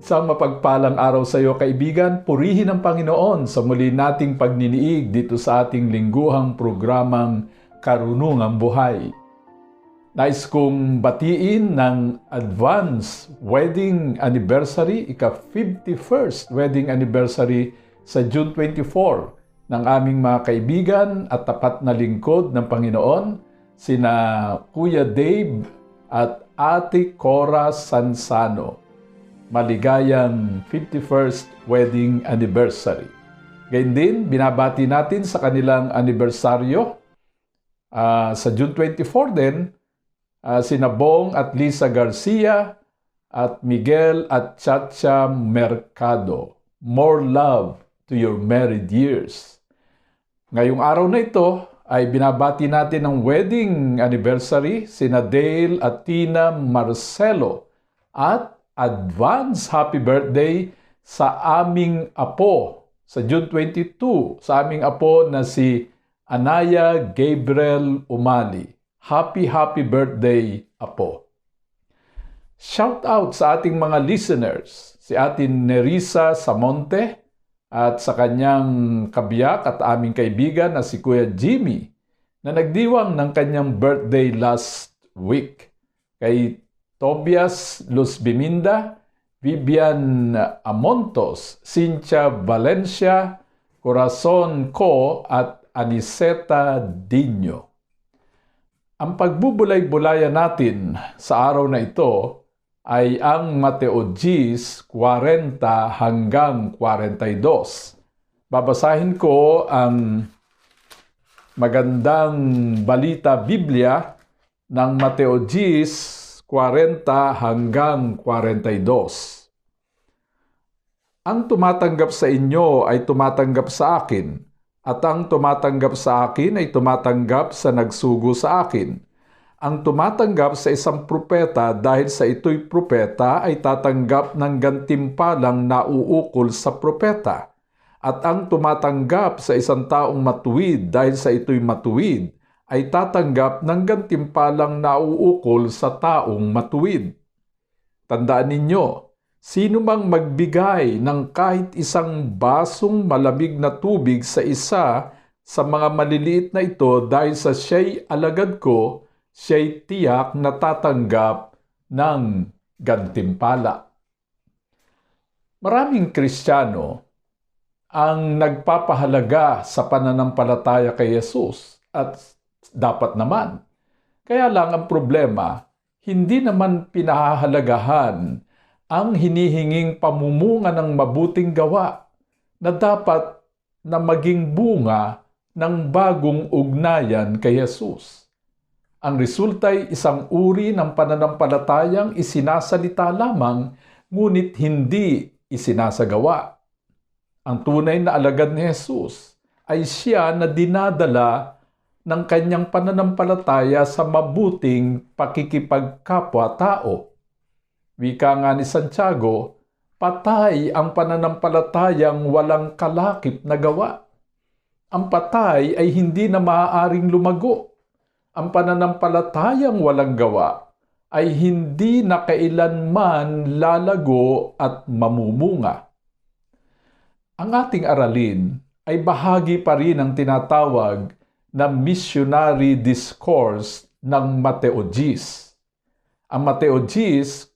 Isang mapagpalang araw sa iyo kaibigan, purihin ang Panginoon sa muli nating pagniniig dito sa ating lingguhang programang Karunungang Buhay. Nais kong batiin ng advance wedding anniversary, ika-51st wedding anniversary sa June 24 ng aming mga kaibigan at tapat na lingkod ng Panginoon, sina Kuya Dave at Ate Cora Sansano. Maligayang 51st wedding anniversary. Gayun din, binabati natin sa kanilang anibersaryo uh, sa June 24 din, uh, sina Bong at Lisa Garcia at Miguel at Chacha Mercado. More love to your married years. Ngayong araw na ito ay binabati natin ang wedding anniversary sina Dale at Tina Marcelo at advance happy birthday sa aming apo sa June 22 sa aming apo na si Anaya Gabriel Umali. Happy happy birthday apo. Shout out sa ating mga listeners, si atin Nerissa Samonte, at sa kanyang kabiyak at aming kaibigan na si Kuya Jimmy na nagdiwang ng kanyang birthday last week. Kay Tobias Luz Biminda, Vivian Amontos, Cynthia Valencia, Corazon Co at Aniseta Dino. Ang pagbubulay-bulayan natin sa araw na ito ay ang Mateo G's 40 hanggang 42. Babasahin ko ang magandang balita Biblia ng Mateo G's 40 hanggang 42. Ang tumatanggap sa inyo ay tumatanggap sa akin, at ang tumatanggap sa akin ay tumatanggap sa nagsugo sa akin. Ang tumatanggap sa isang propeta dahil sa ito'y propeta ay tatanggap ng gantimpalang nauukol sa propeta. At ang tumatanggap sa isang taong matuwid dahil sa ito'y matuwid ay tatanggap ng gantimpalang nauukol sa taong matuwid. Tandaan ninyo, sino mang magbigay ng kahit isang basong malamig na tubig sa isa sa mga maliliit na ito dahil sa siya'y alagad ko, siya'y tiyak na tatanggap ng gantimpala. Maraming Kristiyano ang nagpapahalaga sa pananampalataya kay Jesus at dapat naman. Kaya lang ang problema, hindi naman pinahahalagahan ang hinihinging pamumunga ng mabuting gawa na dapat na maging bunga ng bagong ugnayan kay Jesus. Ang resulta ay isang uri ng pananampalatayang isinasalita lamang ngunit hindi isinasagawa. Ang tunay na alagad ni Jesus ay siya na dinadala ng kanyang pananampalataya sa mabuting pakikipagkapwa-tao. Wika nga ni Santiago, patay ang pananampalatayang walang kalakip na gawa. Ang patay ay hindi na maaaring lumago. Ang pananampalatayang walang gawa ay hindi na kailanman lalago at mamumunga. Ang ating aralin ay bahagi pa rin ng tinatawag na missionary discourse ng Mateo G's. Ang Mateo G's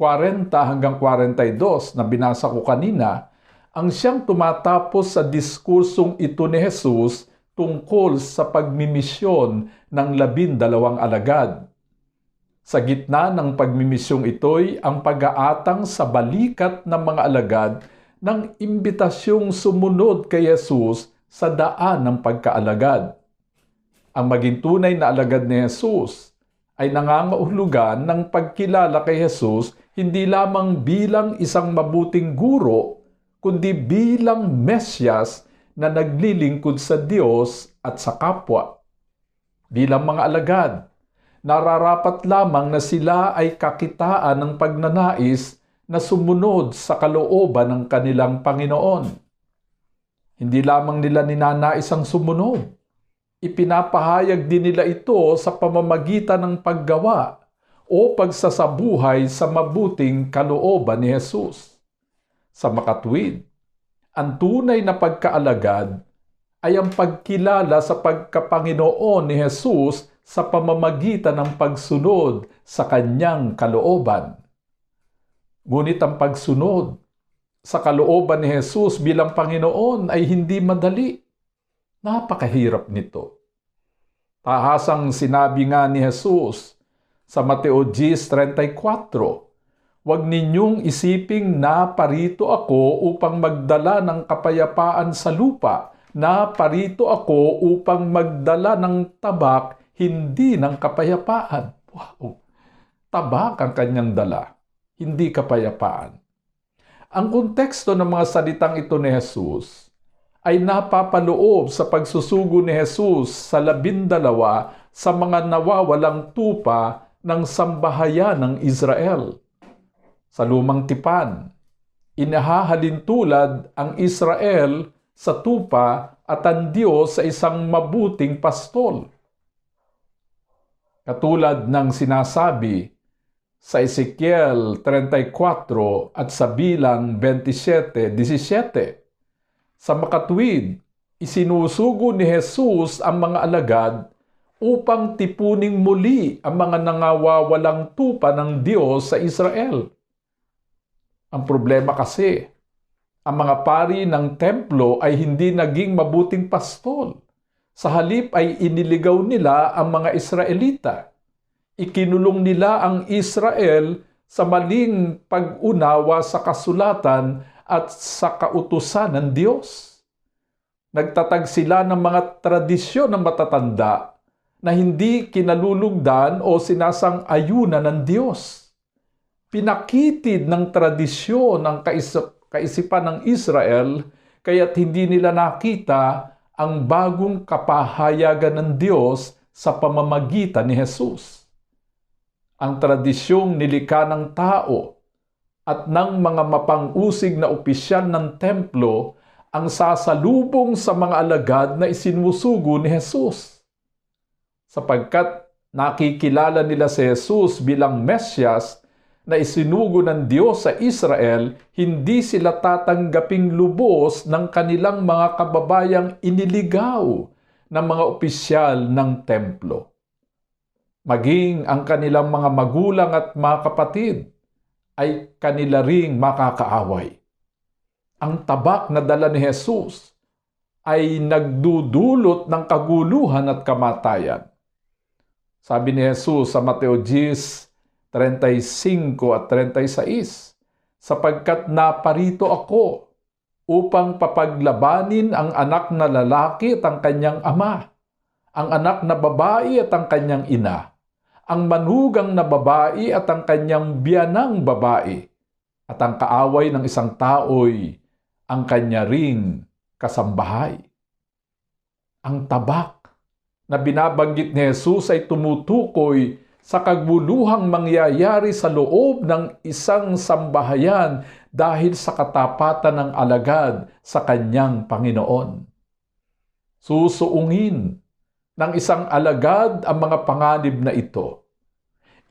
40 hanggang 42 na binasa ko kanina, ang siyang tumatapos sa diskursong ito ni Jesus tungkol sa pagmimisyon ng labindalawang alagad. Sa gitna ng pagmimisyong ito'y ang pag-aatang sa balikat ng mga alagad ng imbitasyong sumunod kay Jesus sa daan ng pagkaalagad. Ang maging tunay na alagad ni Jesus ay nangangahulugan ng pagkilala kay Jesus hindi lamang bilang isang mabuting guro, kundi bilang Mesyas na naglilingkod sa Diyos at sa kapwa. Bilang mga alagad, nararapat lamang na sila ay kakitaan ng pagnanais na sumunod sa kalooban ng kanilang Panginoon. Hindi lamang nila ninanais ang sumunod. Ipinapahayag din nila ito sa pamamagitan ng paggawa o pagsasabuhay sa mabuting kalooban ni Jesus. Sa makatwid, ang tunay na pagkaalagad ay ang pagkilala sa pagkapanginoon ni Jesus sa pamamagitan ng pagsunod sa kanyang kalooban. Ngunit ang pagsunod sa kalooban ni Jesus bilang Panginoon ay hindi madali. Napakahirap nito. Tahasang sinabi nga ni Jesus sa Mateo 10.34, Huwag ninyong isiping na parito ako upang magdala ng kapayapaan sa lupa, na parito ako upang magdala ng tabak, hindi ng kapayapaan. Wow! Tabak ang kanyang dala, hindi kapayapaan. Ang konteksto ng mga salitang ito ni Jesus ay napapaloob sa pagsusugo ni Jesus sa labindalawa sa mga nawawalang tupa ng sambahayan ng Israel. Sa lumang tipan, inahahalin tulad ang Israel sa tupa at ang Diyos sa isang mabuting pastol. Katulad ng sinasabi sa Ezekiel 34 at sa bilang 27.17, sa makatwid, isinusugo ni Jesus ang mga alagad upang tipuning muli ang mga nangawawalang tupa ng Diyos sa Israel. Ang problema kasi, ang mga pari ng templo ay hindi naging mabuting pastol. Sa halip ay iniligaw nila ang mga Israelita. Ikinulong nila ang Israel sa maling pag-unawa sa kasulatan at sa kautusan ng Diyos. Nagtatag sila ng mga tradisyon ng matatanda na hindi kinalulugdan o sinasang-ayunan ng Diyos. Pinakitid ng tradisyon ng kaisip, kaisipan ng Israel kaya't hindi nila nakita ang bagong kapahayagan ng Diyos sa pamamagitan ni Jesus. Ang tradisyong nilikha ng tao at ng mga mapangusig na opisyal ng templo ang sasalubong sa mga alagad na isinusugo ni Jesus. Sapagkat nakikilala nila si Jesus bilang Mesyas na isinugo ng Diyos sa Israel, hindi sila tatanggaping lubos ng kanilang mga kababayang iniligaw ng mga opisyal ng templo. Maging ang kanilang mga magulang at mga kapatid ay kanila ring makakaaway. Ang tabak na dala ni Jesus ay nagdudulot ng kaguluhan at kamatayan. Sabi ni Jesus sa Mateo 10, 35 at 36, sapagkat naparito ako upang papaglabanin ang anak na lalaki at ang kanyang ama, ang anak na babae at ang kanyang ina, ang manugang na babae at ang kanyang biyanang babae, at ang kaaway ng isang tao'y ang kanya ring kasambahay. Ang tabak na binabanggit ni Jesus ay tumutukoy sa kaguluhang mangyayari sa loob ng isang sambahayan dahil sa katapatan ng alagad sa kanyang Panginoon. Susuungin ng isang alagad ang mga panganib na ito.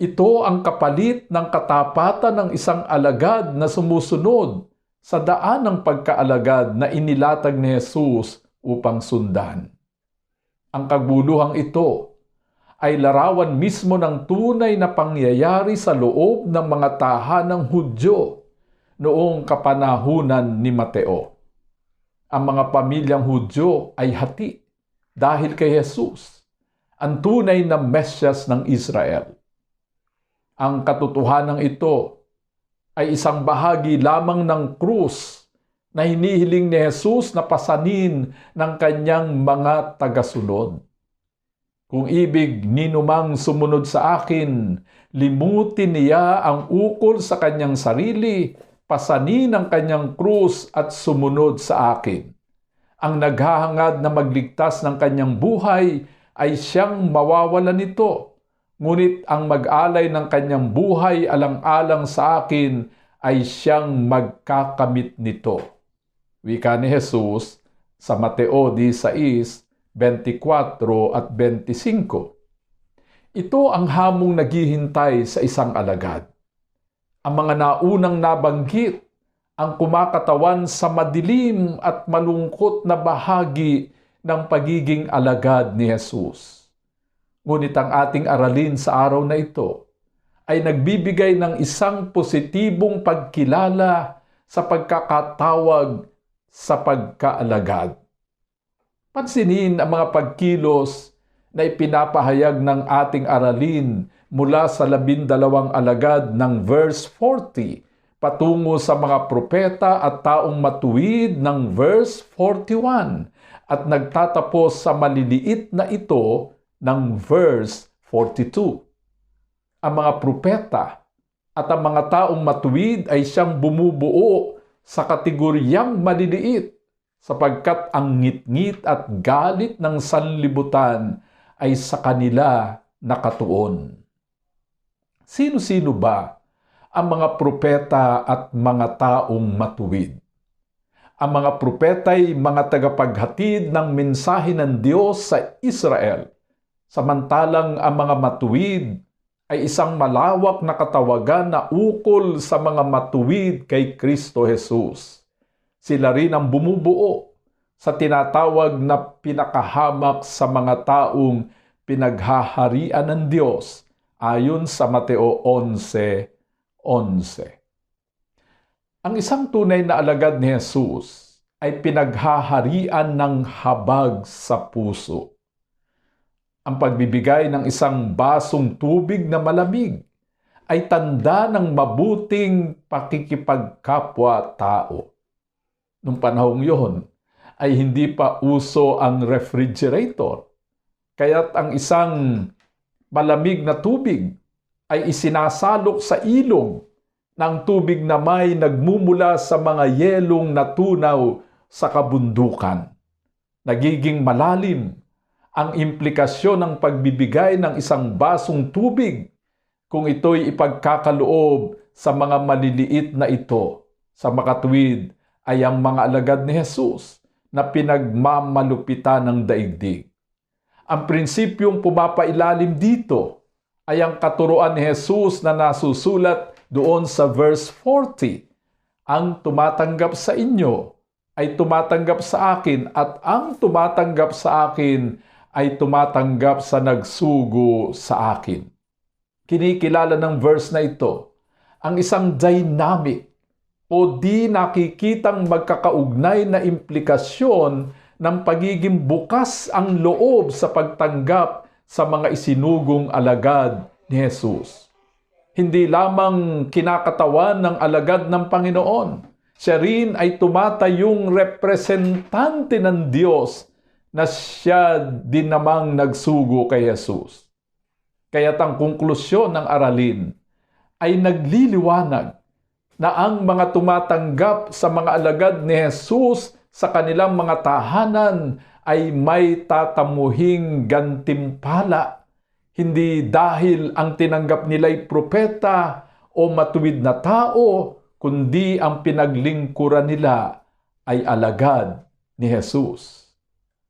Ito ang kapalit ng katapatan ng isang alagad na sumusunod sa daan ng pagkaalagad na inilatag ni Jesus upang sundan. Ang kaguluhang ito ay larawan mismo ng tunay na pangyayari sa loob ng mga tahanang Hudyo noong kapanahunan ni Mateo. Ang mga pamilyang Hudyo ay hati dahil kay Jesus, ang tunay na Mesyas ng Israel. Ang katotohanan ito ay isang bahagi lamang ng krus na hinihiling ni Jesus na pasanin ng kanyang mga tagasunod. Kung ibig ninumang sumunod sa akin, limutin niya ang ukol sa kanyang sarili, pasanin ang kanyang krus at sumunod sa akin. Ang naghahangad na magligtas ng kanyang buhay ay siyang mawawalan nito. Ngunit ang mag-alay ng kanyang buhay alang-alang sa akin ay siyang magkakamit nito. Wika ni Jesus sa Mateo 16, 24 at 25. Ito ang hamong naghihintay sa isang alagad. Ang mga naunang nabanggit ang kumakatawan sa madilim at malungkot na bahagi ng pagiging alagad ni Jesus. Ngunit ang ating aralin sa araw na ito ay nagbibigay ng isang positibong pagkilala sa pagkakatawag sa pagkaalagad. Pansinin ang mga pagkilos na ipinapahayag ng ating aralin mula sa labindalawang alagad ng verse 40 patungo sa mga propeta at taong matuwid ng verse 41 at nagtatapos sa maliliit na ito ng verse 42. Ang mga propeta at ang mga taong matuwid ay siyang bumubuo sa kategoryang maliliit sapagkat ang ngit-ngit at galit ng sanlibutan ay sa kanila nakatuon. Sino-sino ba ang mga propeta at mga taong matuwid. Ang mga propeta ay mga tagapaghatid ng mensahe ng Diyos sa Israel, samantalang ang mga matuwid ay isang malawak na katawagan na ukol sa mga matuwid kay Kristo Jesus. Sila rin ang bumubuo sa tinatawag na pinakahamak sa mga taong pinaghaharian ng Diyos ayon sa Mateo 11 11. Ang isang tunay na alagad ni Jesus ay pinaghaharian ng habag sa puso. Ang pagbibigay ng isang basong tubig na malamig ay tanda ng mabuting pakikipagkapwa-tao. Nung panahong yon, ay hindi pa uso ang refrigerator. Kaya't ang isang malamig na tubig ay isinasalok sa ilog ng tubig na may nagmumula sa mga yelong natunaw sa kabundukan. Nagiging malalim ang implikasyon ng pagbibigay ng isang basong tubig kung ito'y ipagkakaloob sa mga maliliit na ito. Sa makatwid ay ang mga alagad ni Jesus na pinagmamalupitan ng daigdig. Ang prinsipyong pumapailalim dito ay ang katuruan ni Jesus na nasusulat doon sa verse 40. Ang tumatanggap sa inyo ay tumatanggap sa akin at ang tumatanggap sa akin ay tumatanggap sa nagsugo sa akin. Kinikilala ng verse na ito ang isang dynamic o di nakikitang magkakaugnay na implikasyon ng pagiging bukas ang loob sa pagtanggap sa mga isinugong alagad ni Jesus. Hindi lamang kinakatawan ng alagad ng Panginoon, siya rin ay tumatayong representante ng Diyos na siya din namang nagsugo kay Jesus. Kaya't ang konklusyon ng aralin ay nagliliwanag na ang mga tumatanggap sa mga alagad ni Jesus sa kanilang mga tahanan ay may tatamuhing gantimpala, hindi dahil ang tinanggap nila'y propeta o matuwid na tao, kundi ang pinaglingkuran nila ay alagad ni Jesus.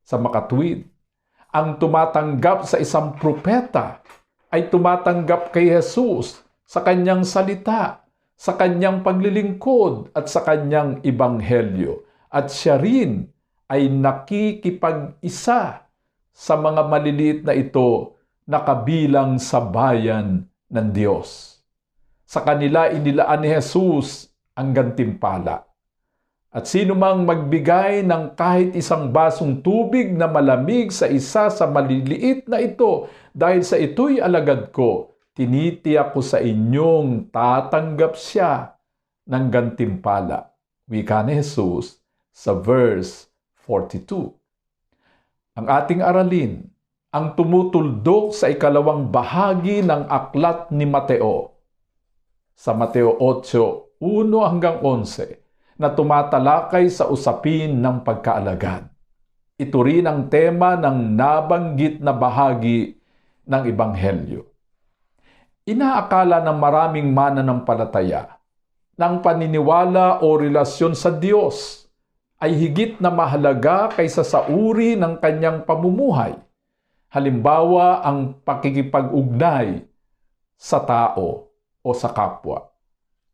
Sa makatuwid, ang tumatanggap sa isang propeta ay tumatanggap kay Jesus sa kanyang salita, sa kanyang paglilingkod at sa kanyang ibanghelyo. At siya rin ay nakikipag-isa sa mga maliliit na ito na kabilang sa bayan ng Diyos. Sa kanila inilaan ni Jesus ang gantimpala. At sino mang magbigay ng kahit isang basong tubig na malamig sa isa sa maliliit na ito dahil sa ito'y alagad ko, tinitiyak ko sa inyong tatanggap siya ng gantimpala. Wika ni Jesus sa verse 42. Ang ating aralin ang tumutuldok sa ikalawang bahagi ng aklat ni Mateo. Sa Mateo 8, 1 hanggang 11, na tumatalakay sa usapin ng pagkaalagad. Ito rin ang tema ng nabanggit na bahagi ng Ebanghelyo. Inaakala ng maraming mananampalataya ng paniniwala o relasyon sa Diyos ay higit na mahalaga kaysa sa uri ng kanyang pamumuhay. Halimbawa, ang pakikipag-ugnay sa tao o sa kapwa.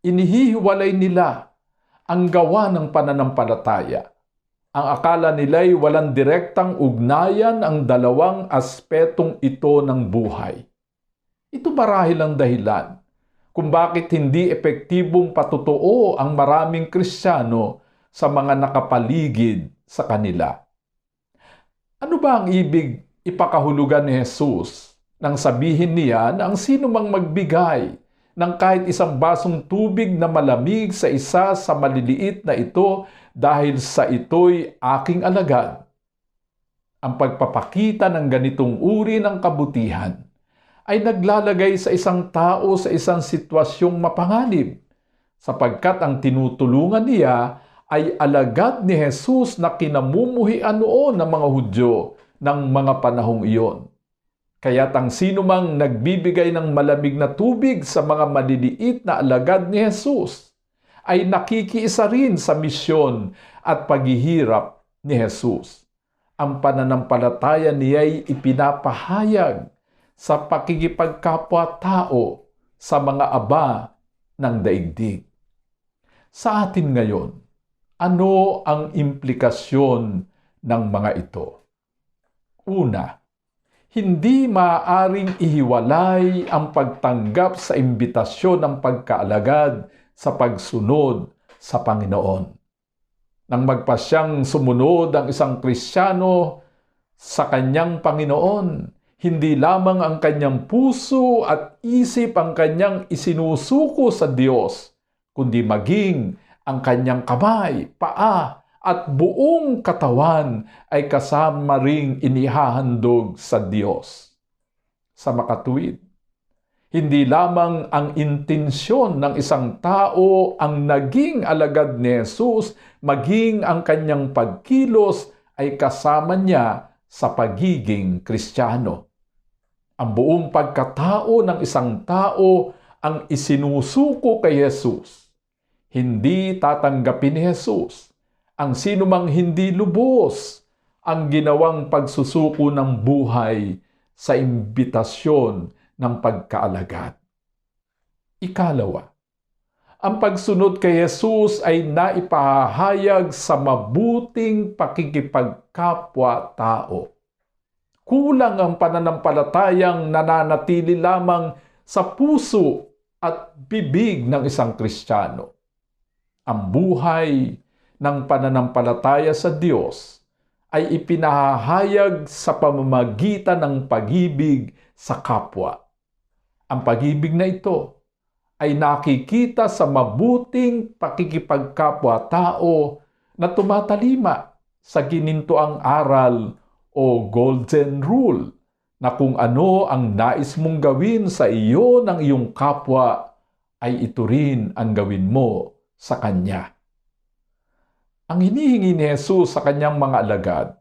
Inihihiwalay nila ang gawa ng pananampalataya. Ang akala nila'y walang direktang ugnayan ang dalawang aspetong ito ng buhay. Ito marahil ang dahilan kung bakit hindi epektibong patutuo ang maraming Kristiyano sa mga nakapaligid sa kanila. Ano ba ang ibig ipakahulugan ni Jesus nang sabihin niya na ang sino mang magbigay ng kahit isang basong tubig na malamig sa isa sa maliliit na ito dahil sa ito'y aking alagad. Ang pagpapakita ng ganitong uri ng kabutihan ay naglalagay sa isang tao sa isang sitwasyong mapanganib sapagkat ang tinutulungan niya ay alagad ni Jesus na kinamumuhian noon ng mga Hudyo ng mga panahong iyon. Kaya't ang sino mang nagbibigay ng malamig na tubig sa mga maliliit na alagad ni Jesus ay nakikiisa rin sa misyon at paghihirap ni Jesus. Ang pananampalataya niya'y ipinapahayag sa pakikipagkapwa-tao sa mga aba ng daigdig. Sa atin ngayon, ano ang implikasyon ng mga ito? Una, hindi maaaring ihiwalay ang pagtanggap sa imbitasyon ng pagkaalagad sa pagsunod sa Panginoon. Nang magpasyang sumunod ang isang Kristiyano sa kanyang Panginoon, hindi lamang ang kanyang puso at isip ang kanyang isinusuko sa Diyos, kundi maging ang kanyang kamay, paa, at buong katawan ay kasama ring inihahandog sa Diyos. Sa makatuwid, hindi lamang ang intensyon ng isang tao ang naging alagad ni Jesus, maging ang kanyang pagkilos ay kasama niya sa pagiging kristyano. Ang buong pagkatao ng isang tao ang isinusuko kay Jesus hindi tatanggapin ni Jesus ang sinumang hindi lubos ang ginawang pagsusuko ng buhay sa imbitasyon ng pagkaalagad. Ikalawa, ang pagsunod kay Jesus ay naipahayag sa mabuting pakikipagkapwa-tao. Kulang ang pananampalatayang nananatili lamang sa puso at bibig ng isang Kristiyano ang buhay ng pananampalataya sa Diyos ay ipinahahayag sa pamamagitan ng pag-ibig sa kapwa. Ang pag-ibig na ito ay nakikita sa mabuting pakikipagkapwa-tao na tumatalima sa ginintoang aral o golden rule na kung ano ang nais mong gawin sa iyo ng iyong kapwa ay ito rin ang gawin mo sa Kanya. Ang hinihingi ni Jesus sa kanyang mga alagad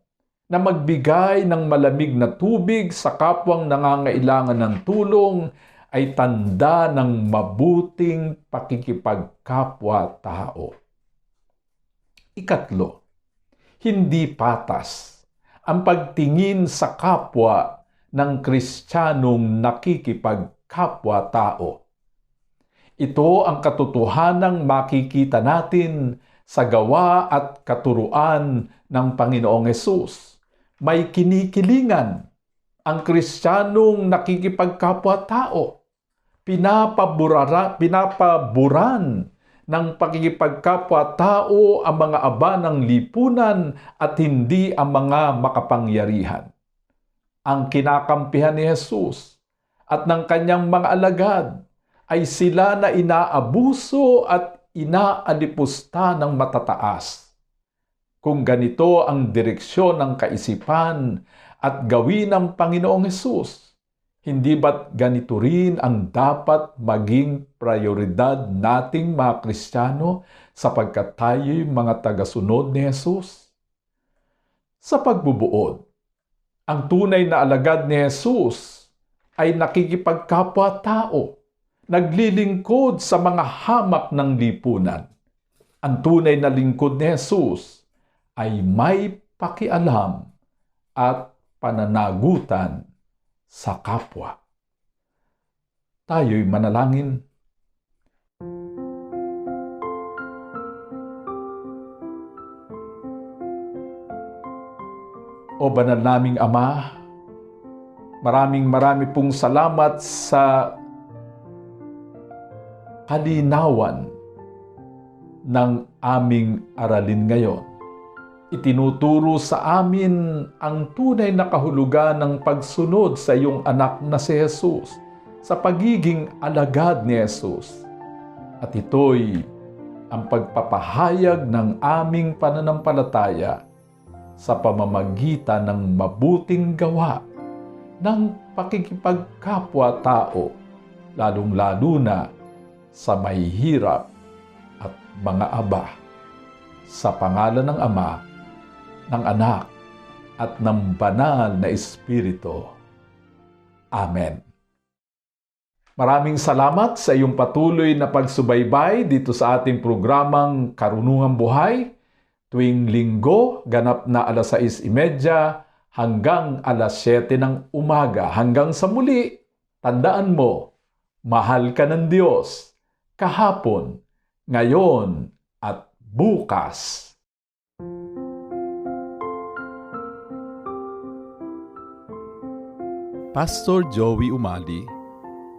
na magbigay ng malamig na tubig sa kapwang nangangailangan ng tulong ay tanda ng mabuting pakikipagkapwa-tao. Ikatlo, hindi patas ang pagtingin sa kapwa ng kristyanong nakikipagkapwa-tao. Ito ang katotohanang makikita natin sa gawa at katuruan ng Panginoong Yesus. May kinikilingan ang Kristiyanong nakikipagkapwa-tao. Pinapaburara, pinapaburan ng pakikipagkapwa-tao ang mga aba ng lipunan at hindi ang mga makapangyarihan. Ang kinakampihan ni Jesus at ng kanyang mga alagad ay sila na inaabuso at inaalipusta ng matataas. Kung ganito ang direksyon ng kaisipan at gawin ng Panginoong Hesus? Hindi ba't ganito rin ang dapat maging prioridad nating mga Kristiyano sapagkat tayo'y mga tagasunod ni Jesus? Sa pagbubuod, ang tunay na alagad ni Jesus ay nakikipagkapwa-tao, naglilingkod sa mga hamak ng lipunan. Ang tunay na lingkod ni Jesus ay may pakialam at pananagutan sa kapwa. Tayo'y manalangin. O banal naming Ama, maraming marami pong salamat sa kalinawan ng aming aralin ngayon. Itinuturo sa amin ang tunay na kahulugan ng pagsunod sa iyong anak na si Jesus, sa pagiging alagad ni Jesus. At ito'y ang pagpapahayag ng aming pananampalataya sa pamamagitan ng mabuting gawa ng pakikipagkapwa-tao, lalong-lalo na sa mahihirap at mga aba. Sa pangalan ng Ama, ng Anak, at ng Banal na Espiritu. Amen. Maraming salamat sa iyong patuloy na pagsubaybay dito sa ating programang Karunungang Buhay. Tuwing linggo, ganap na alas 6.30 hanggang alas 7 ng umaga. Hanggang sa muli, tandaan mo, mahal ka ng Diyos kahapon, ngayon, at bukas. Pastor Joey Umali,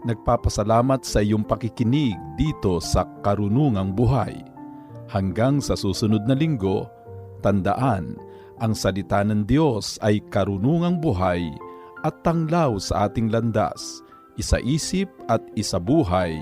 nagpapasalamat sa iyong pakikinig dito sa Karunungang Buhay. Hanggang sa susunod na linggo, tandaan, ang salita ng Diyos ay karunungang buhay at tanglaw sa ating landas, isa-isip at isabuhay